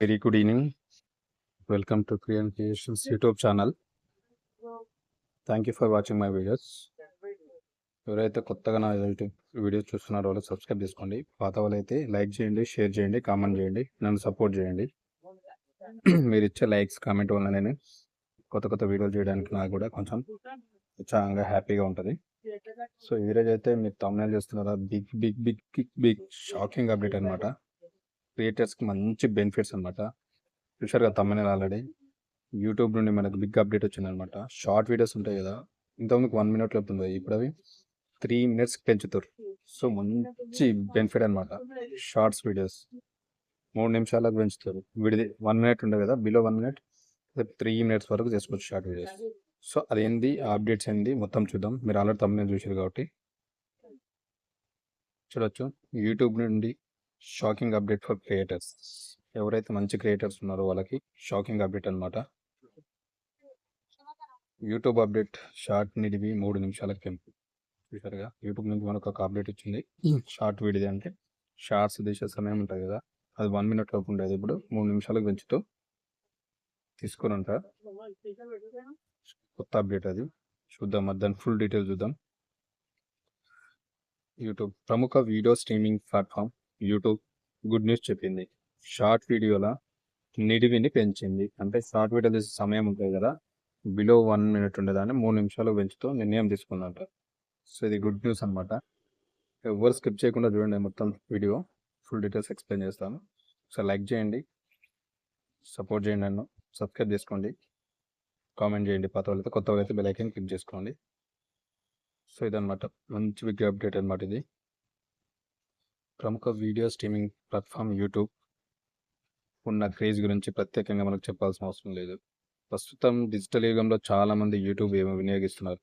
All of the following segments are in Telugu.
Very good evening welcome to Kriyan creations YouTube channel thank you for watching my videos ఎవరైతే కొత్తగా నా వీడియోస్ చూస్తున్నారో వాళ్ళు సబ్స్క్రైబ్ చేసుకోండి. పాత వాళ్ళు అయితే లైక్ చేయండి షేర్ చేయండి కామెంట్ చేయండి నన్ను సపోర్ట్ చేయండి. మీరు ఇచ్చే లైక్స్ కామెంట్ వల్ల నేను కొత్త కొత్త వీడియోలు చేయడానికి నాకు కూడా కొంచెం ఉత్సాహంగా హ్యాపీగా ఉంటుంది. సో ఈరోజు అయితే మీరు తమిళ చేస్తున్నారా? Big big big big big shocking update అనమాట క్రియేటర్స్కి మంచి బెనిఫిట్స్ అనమాట చూసారుగా తమిళ ఆల్రెడీ యూట్యూబ్ నుండి మనకు బిగ్ అప్డేట్ వచ్చిందనమాట షార్ట్ వీడియోస్ ఉంటాయి కదా. ఇంతకుముందుకు వన్ మినిట్ అవుతుంది ఇప్పుడు అవి త్రీ మినిట్స్కి పెంచుతారు సో మంచి బెనిఫిట్ అనమాట షార్ట్స్ వీడియోస్ మూడు నిమిషాలకు పెంచుతారు విడిది వన్ మినిట్ ఉండదు కదా below one minute three minutes వరకు చేసుకోవచ్చు షార్ట్ వీడియోస్ సో అదేంది? ఆ అప్డేట్స్ ఏంది? మొత్తం చూద్దాం. మీరు ఆల్రెడీ తమిళ చూసారు కాబట్టి. చూడొచ్చు. యూట్యూబ్ నుండి షాకింగ్ అప్డేట్ ఫర్ క్రియేటర్స్. ఎవరైతే మంచి క్రియేటర్స్ ఉన్నారో వాళ్ళకి షాకింగ్ అప్డేట్ అనమాట యూట్యూబ్ అప్డేట్ షార్ట్ నిడివి మూడు నిమిషాలకు పెంపు చూసారుగా యూట్యూబ్ నుంచి మనకు ఒక అప్డేట్ వచ్చింది. షార్ట్ వీడియో అంటే షార్ట్స్ తీసే సమయం ఉంటుంది కదా? అది వన్ మినిట్ లోపు ఉండేది. ఇప్పుడు మూడు నిమిషాలకు పెంచుతూ తీసుకొని ఉంటా కొత్త అప్డేట్ అది. చూద్దాం. దాని ఫుల్ డీటెయిల్ చూద్దాం. యూట్యూబ్ ప్రముఖ video streaming platform YouTube good news చెప్పింది. షార్ట్ వీడియోల నిడివిని పెంచింది. అంటే షార్ట్ వీడియో తీసే సమయం ఉంటుంది కదా బిలో వన్ మినిట్ ఉండేదాన్ని మూడు నిమిషాలు పెంచుతూ నిర్ణయం తీసుకుందంట సో ఇది గుడ్ న్యూస్ అనమాట ఎవరు స్కిప్ చేయకుండా చూడండి మొత్తం వీడియో. ఫుల్ డీటెయిల్స్ ఎక్స్ప్లెయిన్ చేస్తాను. సో లైక్ చేయండి. సపోర్ట్ చేయండి నన్ను. సబ్స్క్రైబ్ చేసుకోండి. కామెంట్ చేయండి. పాత వాళ్ళైతే కొత్త వాళ్ళైతే బెల్ ఐకన్ క్లిక్ చేసుకోండి. సో ఇదనమాట మంచి బిగ్ అప్డేట్ అనమాట ఇది. ప్రముఖ వీడియో స్ట్రీమింగ్ ప్లాట్ఫామ్ యూట్యూబ్ ఉన్న క్రేజ్ గురించి ప్రత్యేకంగా మనకు చెప్పాల్సిన అవసరం లేదు. ప్రస్తుతం డిజిటల్ యుగంలో చాలామంది యూట్యూబ్ ఏమో వినియోగిస్తున్నారు.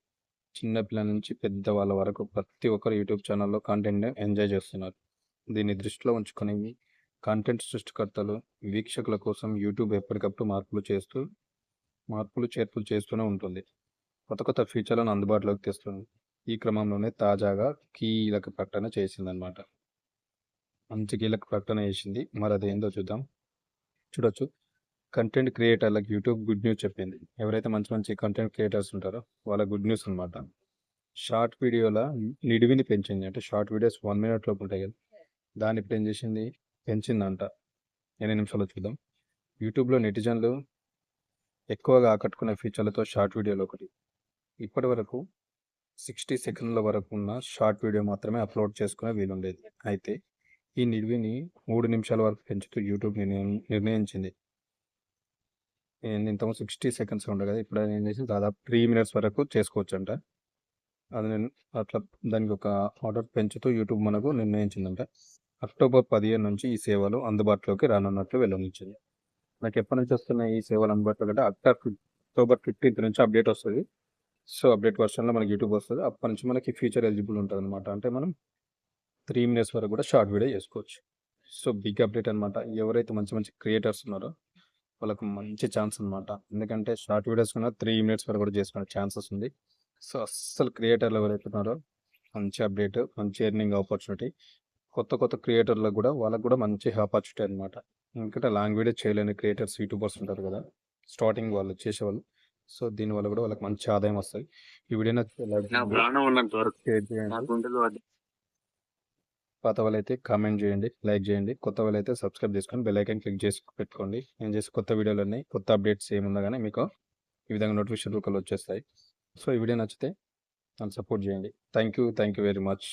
చిన్నపిల్లల నుంచి పెద్ద వాళ్ళ వరకు ప్రతి ఒక్కరు యూట్యూబ్ ఛానల్లో కంటెంట్ని ఎంజాయ్ చేస్తున్నారు. దీన్ని దృష్టిలో ఉంచుకొని కంటెంట్ సృష్టికర్తలు వీక్షకుల కోసం యూట్యూబ్ ఎప్పటికప్పుడు మార్పులు చేస్తూ మార్పులు చేర్పులు చేస్తూనే ఉంటుంది. కొత్త కొత్త ఫీచర్లను అందుబాటులోకి తెస్తుంది. ఈ క్రమంలోనే తాజాగా కీలక ప్రకటన చేసిందనమాట మంచి కీలక ప్రకటన చేసింది. మరి అది ఏందో చూద్దాం. చూడొచ్చు. కంటెంట్ క్రియేటర్లకు యూట్యూబ్ గుడ్ న్యూస్ చెప్పింది. ఎవరైతే మంచి మంచి కంటెంట్ క్రియేటర్స్ ఉంటారో వాళ్ళ గుడ్ న్యూస్ అనమాట షార్ట్ వీడియోల నిడివిని పెంచింది. అంటే షార్ట్ వీడియోస్ వన్ మినిట్ లోపు ఉంటాయి కదా. దాన్ని ఇప్పుడు ఏం చేసింది? పెంచిందంట. ఎన్ని నిమిషాలు చూద్దాం. యూట్యూబ్లో నెటిజన్లు ఎక్కువగా ఆకట్టుకునే ఫీచర్లతో షార్ట్ వీడియోలో ఒకటి. ఇప్పటి వరకు సిక్స్టీ సెకండ్ల వరకు ఉన్న షార్ట్ వీడియో మాత్రమే అప్లోడ్ చేసుకునే వీలుండేది. అయితే ఈ నిడివిని మూడు నిమిషాల వరకు పెంచుతూ యూట్యూబ్ నిర్ణయం నిర్ణయించింది. ఇంతకు సిక్స్టీ సెకండ్స్ ఉండే కదా ఇప్పుడు ఏం చేసి దాదాపు త్రీ మినిట్స్ వరకు చేసుకోవచ్చు అంట అది నేను అట్లా దానికి ఒక ఆర్డర్ పెంచుతూ యూట్యూబ్ మనకు నిర్ణయించిందంట. అక్టోబర్ పదిహేను నుంచి ఈ సేవలు అందుబాటులోకి రానున్నట్లు వెల్లడించింది. నాకు ఎప్పటి నుంచి వస్తున్నాయి ఈ సేవలు అందుబాటులో అంటే అక్టోబర్ అక్టోబర్ ఫిఫ్టీన్త్ నుంచి అప్డేట్ వస్తుంది. సో అప్డేట్ వర్షన్లో మనకి యూట్యూబ్ వస్తుంది. అప్పటి నుంచి మనకి ఫ్యూచర్ ఎలిజిబుల్ ఉంటుంది అనమాట అంటే మనం త్రీ మినిట్స్ వరకు కూడా షార్ట్ వీడియో చేసుకోవచ్చు. సో బిగ్ అప్డేట్ అనమాట ఎవరైతే మంచి మంచి క్రియేటర్స్ ఉన్నారో వాళ్ళకు మంచి ఛాన్స్ అనమాట ఎందుకంటే షార్ట్ వీడియోస్ కన్నా త్రీ మినిట్స్ వరకు కూడా చేసుకునే ఛాన్సెస్ ఉంది. సో అస్సలు క్రియేటర్లు ఎవరైతే ఉన్నారో మంచి అప్డేట్ మంచి ఎర్నింగ్ ఆపర్చునిటీ కొత్త కొత్త క్రియేటర్లకు కూడా వాళ్ళకు కూడా మంచి ఆపర్చునిటీ అనమాట ఎందుకంటే లాంగ్ వీడియో చేయలేని క్రియేటర్స్ యూట్యూబర్స్ ఉంటారు కదా స్టార్టింగ్ వాళ్ళు చేసేవాళ్ళు. సో దీనివల్ల కూడా వాళ్ళకి మంచి ఆదాయం వస్తుంది. ఈ వీడియో నచ్చితే చేయండి, ప్రాణం ఉన్నంత వరకు share చేయండి నా గుండెలో అది పాత వాళ్ళైతే కామెంట్ చేయండి లైక్ చేయండి కొత్త వాళ్ళైతే సబ్స్క్రైబ్ చేసుకొని బెల్ ఐకాన్ క్లిక్ చేసి పెట్టుకోండి. నేను చేసే కొత్త వీడియోలు ఉన్నాయి కొత్త అప్డేట్స్ ఏమున్నా కానీ మీకు ఈ విధంగా నోటిఫికేషన్ రూపంలో వచ్చేస్తాయి. సో ఈ వీడియో నచ్చితే నన్ను సపోర్ట్ చేయండి. Thank you thank you very much.